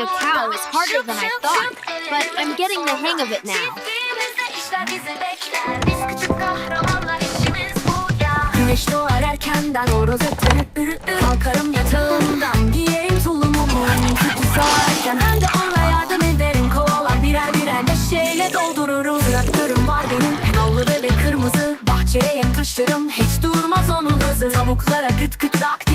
a cow is harder than I thought, but I'm getting the hang of it now. Güneş doğar erkenden horoz öter. Kalkarım yatağımdan giyerim tulumumu. Kötü sağarken ben de ona yardım ederim. Kovalar birer birer neşeyle doldururum. Traktörüm var benim nallı ve kırmızı. Bahçeye yem taşırım hiç durmaz onun hızı. Tavuklara gıt gıt dak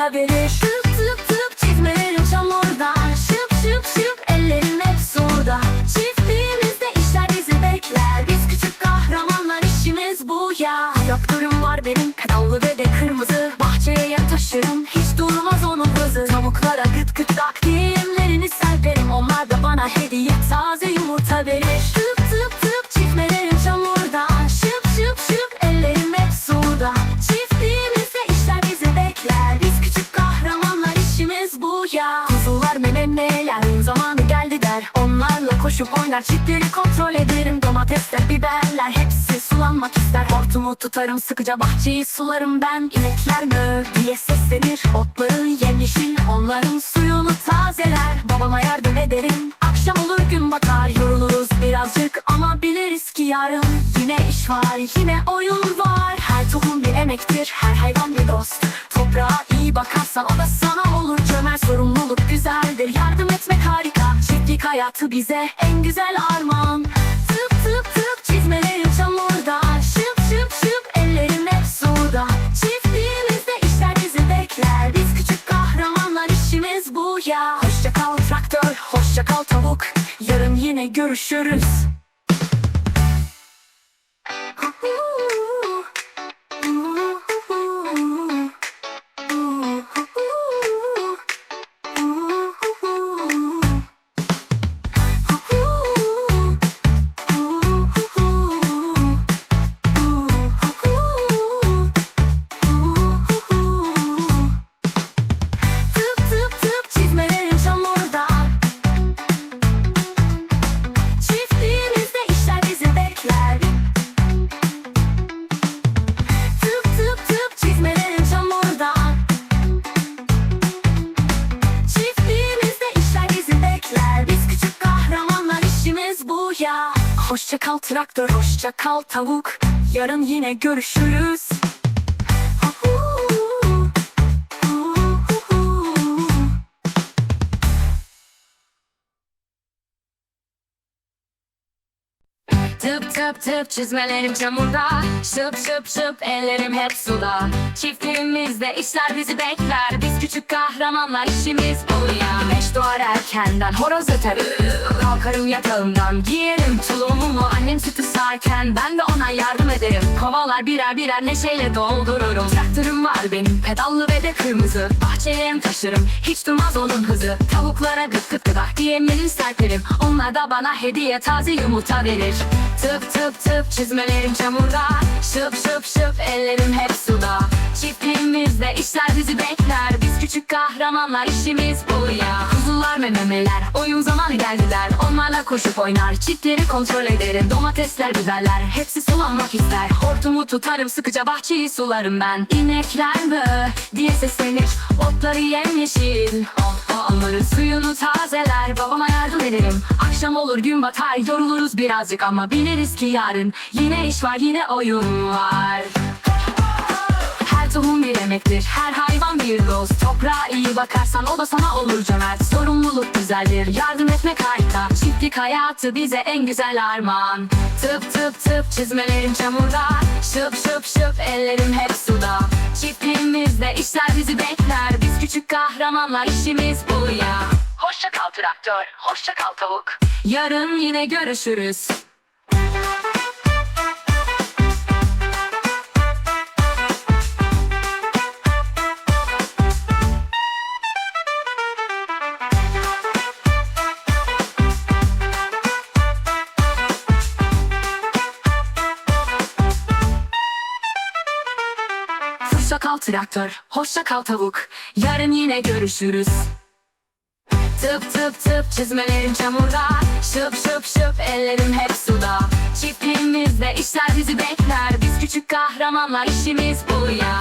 yumurta verir. Tıp tıp çizmelerim çamurdan. Şıp şıp şıp ellerim hep suda. Çiftliğimizde işler bizi bekler. Biz küçük kahramanlar işimiz bu ya. Koşup oynar çiftleri kontrol ederim. Domatesler biberler hepsi sulanmak ister. Hortumu tutarım sıkıca bahçeyi sularım ben. İnekler mö diye seslenir. Otların yemyeşil onların suyunu tazeler. Babama yardım ederim. Akşam olur gün batar yoruluruz birazcık ama biliriz ki yarın yine iş var yine oyun var. Hayatı bize en güzel armağan. Tıp tıp tıp çizmelerim çamurda. Şıp şıp şıp ellerim hep suda. Çiftliğimizde işler bizi bekler. Biz küçük kahramanlar işimiz bu ya. Hoşça kal traktör, hoşça kal tavuk. Yarın yine görüşürüz. Hoşça kal traktör, hoşça kal tavuk. Yarın yine görüşürüz Tıp tıp çizmelerim çamurda. Şıp şıp şıp ellerim hep suda. Çiftliğimizde işler bizi bekler. Biz küçük kahramanlar işimiz bu ya. Güneş doğar erkenden horoz öter Kalkarım yatağımdan giyerim tulumumu. Annem sütü sağarken ben de ona yardım ederim. Kovalar birer birer neşeyle doldururum. Traktörüm var benim pedallı ve de kırmızı. Bahçeye yem taşırım hiç durmaz onun hızı. Tavuklara gıt gıt gıdak diyemenin serperim. Onlar da bana hediye taze yumurta verir. Tıp tıp tıp çizmelerim çamurda. Şıp şıp şıp ellerim hep suda. Çiftliğimizde işler bizi bekler. Biz küçük kahramanlar işimiz bu ya Kuzular ve memeler oyun zamanı geldiler. Onlarla koşup oynar çiftleri kontrol ederim. Domatesler biberler hepsi sulanmak ister. Hortumu tutarım sıkıca bahçeyi sularım ben. İnekler mı diye seslenir Otları yemyeşil Onların suyunu tazeler Babama yardım ederim. Akşam olur gün batar yoruluruz birazcık Ama biliriz ki yarın. Yine iş var yine oyun var. Her tohum bir emektir, her hayvan bir dost. Toprağa iyi bakarsan o da sana olur cömert. Sorumluluk güzeldir, yardım etmek harika. Çiftlik hayatı bize en güzel armağan. Tıp tıp tıp çizmelerim çamurda. Şıp şıp şıp ellerim hep suda. Çiftliğimizde işler bizi bekler küçük kahramanlar işimiz bu ya. Hoşça kal traktör, hoşça kal tavuk. Yarın yine görüşürüz Hoşça kal traktör, hoşça kal tavuk. Yarın yine görüşürüz. Tıp tıp tıp çizmelerim çamurda. Şıp şıp şıp ellerim hep suda. Çiftliğimizde işler bizi bekler. Biz küçük kahramanlar işimiz bu ya